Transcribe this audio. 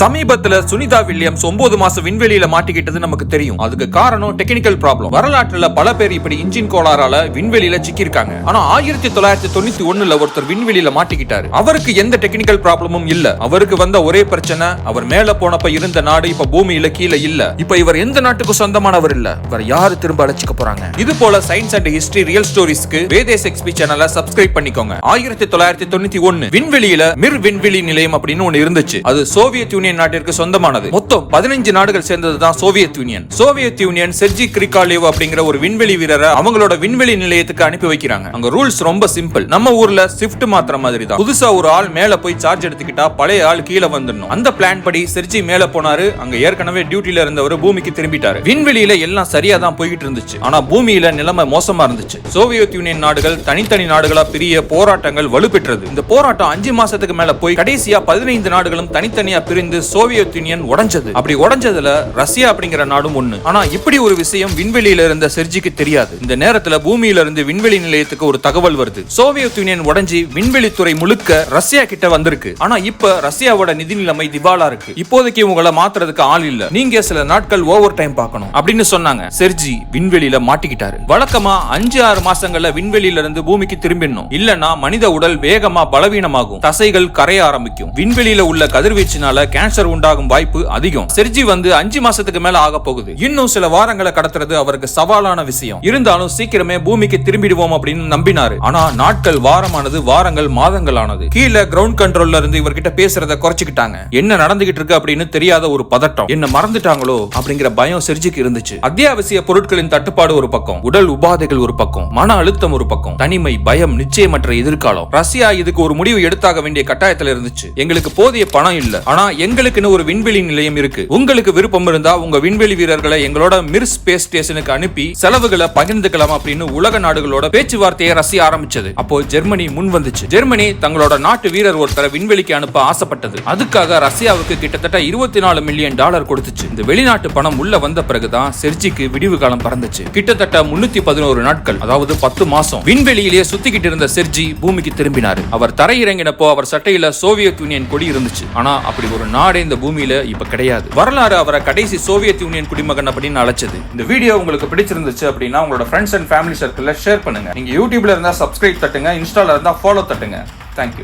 சமீபத்துல சுனிதா வில்லியம்ஸ் ஒன்பது மாசம் விண்வெளியில மாட்டிக்கிட்டது நமக்கு தெரியும். அதுக்கு காரணம் டெக்னிக்கல் ப்ராப்ளம் வரலாற்றுல பல பேர் இப்படி இன்ஜின் கோளாறால விண்வெளியில சிக்கிருக்காங்க ஆனா ஆயிரத்தி தொள்ளாயிரத்தி தொண்ணூத்தி ஒண்ணுல ஒருத்தர் விண்வெளியில மாட்டிக்கிட்டாரு. அவருக்கு எந்த டெக்னிக்கல் ப்ராப்ளமும் இல்ல. அவருக்கு வந்த ஒரே பிரச்சனை அவர் மேல போனப்ப இருந்த நாடு இப்ப பூமியில கீழே இல்ல. இப்ப இவர் எந்த நாட்டுக்கும் சொந்தமானவர் இல்ல. இவர் யாரு திரும்ப அழைச்சிக்க போறாங்க? இது போல சயின்ஸ் அண்ட் ஹிஸ்டரி ரியல் ஸ்டோரிஸ்க்கு வேதேஸ் எக்ஸ்பி சேனலை சப்ஸ்கிரைப் பண்ணிக்கோங்க. ஆயிரத்தி தொள்ளாயிரத்தி தொண்ணூத்தி ஒன்னு விண்வெளியில மிர் விண்வெளி நிலையம் அப்படின்னு ஒண்ணு இருந்துச்சு. அது சோவியத் யூனியன் நாட்டிற்கு சொந்தமானது. மொத்தம் பதினஞ்சு நாடுகள் சேர்ந்தது தான் Soviet Union. Soviet Union Sergei Krikalev அப்படிங்கிற ஒரு விண்வெளி வீரரை அவங்களோட விண்வெளி நிலையத்துக்கு அனுப்பி வைக்கிறாங்க. அங்க ரூல்ஸ் ரொம்ப சிம்பிள். நம்ம ஊர்ல ஷிஃப்ட் மாத்திர மாதிரி தான் புதுசா ஒரு ஆள் மேல போய் சார்ஜ் எடுத்துக்கிட்டா பழைய ஆள் கீழே வந்துடணும். அந்த பிளான் படி செர்ஜி மேல போனாரு. அங்க ஏற்கனவே டியூட்டில இருந்தவர் பூமிக்கு திரும்பிட்டாரு. விண்வெளியில எல்லாம் சரியா தான் போய்கிட்டு இருந்துச்சு. ஆனா பூமியில நிலைமை மோசமா இருந்துச்சு. சோவியத் யூனியன் நாடுகள் தனித்தனி நாடுகளா பிரிய போராட்டங்கள் வலுப்பெற்றது. இந்த போராட்டம் அஞ்சு மாசத்துக்கு மேல போய் கடைசியா பதினைந்து நாடுகளும் தனித்தனியா பிரிந்து சோவியத் யூனியன் உடஞ்சது. உடைஞ்சது. அப்படி உடைஞ்சதுல ரஷ்யா அப்படிங்கிற நாடும் ஒண்ணு. ஆனா இப்படி ஒரு விஷயம் விண்வெளியில இருந்த செர்ஜிக்கு தெரியாது. இந்த நேரத்துல பூமியில இருந்து விண்வெளி நிலையத்துக்கு ஒரு தகவல் வருது. சோவியத் யூனியன் உடைஞ்சி விண்வெளித்துறை முழுக்க ரஷ்யா கிட்ட வந்திருக்கு. ஆனா இப்ப ரஷ்யாவோட நிதி நிலைமை திவாலா இருக்கு. இப்போதைக்கு உங்களை மாத்துறதுக்கு ஆள் இல்ல. நீங்க சில நாட்கள் ஓவர் டைம் பார்க்கணும் அப்படின்னு சொன்னாங்க. செர்ஜி விண்வெளியில மாட்டிக்கிட்டாரு. வழக்கமா அஞ்சு ஆறு மாசங்கள்ல விண்வெளியில இருந்து பூமிக்கு திரும்பிடணும். இல்லனா மனித உடல் வேகமா பலவீனமாகும். தசைகள் கரைய ஆரம்பிக்கும். விண்வெளியில உள்ள கதிர்வீச்சினால கேன்சர் உண்டாகும் வாய்ப்பு அதிகம். செர்ஜி வந்து அஞ்சு மாசத்துக்கு மேல ஆக போகுது. இன்னும் சில வாரங்களை கடத்துறது அவருக்கு சவாலான விஷயம். இருந்தாலும் சீக்கிரமே பூமிக்கு திரும்பிடுவோம் அப்படின்னு நம்பினாரு. ஆனா நாட்கள் வாரமானது வாரங்கள் மாதங்கள் ஆனது கீழே கிரவுண்ட் கண்ட்ரோல்ல இருந்து இவர்கிட்ட பேசுறத குறைச்சிக்கிட்டாங்க. என்ன நடந்துகிட்டு இருக்கு அப்படின்னு தெரியாத ஒரு பதட்டம். என்ன மறந்துட்டாங்களோ அப்படிங்கிற பயம் செர்ஜிக்கு இருந்துச்சு. அத்தியாவசிய பொருட்களின் தட்டுப்பாடு ஒரு பக்கம். உடல் உபாதைகள் ஒரு பக்கம். மன அழுத்தம் ஒரு பக்கம். தனிமை பயம் நிச்சயமற்ற எதிர்காலம். ரஷ்யா இதுக்கு ஒரு முடிவு எடுத்தாக வேண்டிய கட்டாயத்தில் இருந்துச்சு. எங்களுக்கு போதிய பணம் இல்ல. ஆனா எங்களுக்குன்னு ஒரு விண்வெளி நிலையம் இருக்கு. உங்களுக்கு விருப்பம் இருந்தா உங்க விண்வெளி வீரர்களை எங்களோட மிர் ஸ்பேஸ் ஸ்டேஷனுக்கு அனுப்பி செலவுகளை பகிர்ந்துக்கலாம் அப்படின்னு உலக நாடுகளோட பேச்சுவார்த்தையை ரசிய ஆரம்பிச்சது. அப்போ ஜெர்மனி முன் வந்துச்சு. ஜெர்மனி தங்களோட நாட்டு வீரர் ஒருத்தரை விண்வெளிக்கு அனுப்ப ஆசைப்பட்டது. அதுக்காக ரஷ்யாவுக்கு கிட்டத்தட்ட இருபத்தி நாலு மில்லியன் டாலர் கொடுத்துச்சு. இந்த வெளிநாட்டு பணம் உள்ள வந்த பிறகுதான் செர்ஜிக்கு விடிவு காலம் பறந்துச்சு. கிட்டத்தட்ட முன்னூத்தி பதினோரு நாட்கள் அதாவது பத்து மாசம் விண்வெளியிலேயே சுத்திக்கிட்டு இருந்த செர்ஜி பூமிக்கு திரும்பினாரு. அவர் தரையிறங்கினப்போ அவர் சட்டையில சோவியத் யூனியன் கொடி இருந்துச்சு. ஆனா அப்படி ஒரு நாடே இந்த பூமியில இப்ப கிடையாது. வரலாறு அவரை கடைசி சோவியத் யூனியன் குடிமகன் அப்படின்னு அழைச்சது. இந்த வீடியோ உங்களுக்கு பிடிச்சிருந்துச்சு அப்படின்னா உங்களோட ஃப்ரெண்ட்ஸ் அண்ட் ஃபேமிலி சர்க்கிளில் ஷேர் பண்ணுங்க. நீங்க யூடியூப்ல இருந்தா சப்ஸ்கிரைப் தட்டுங்க இன்ஸ்டால இருந்தா ஃபாலோ தட்டுங்க. தேங்க்யூ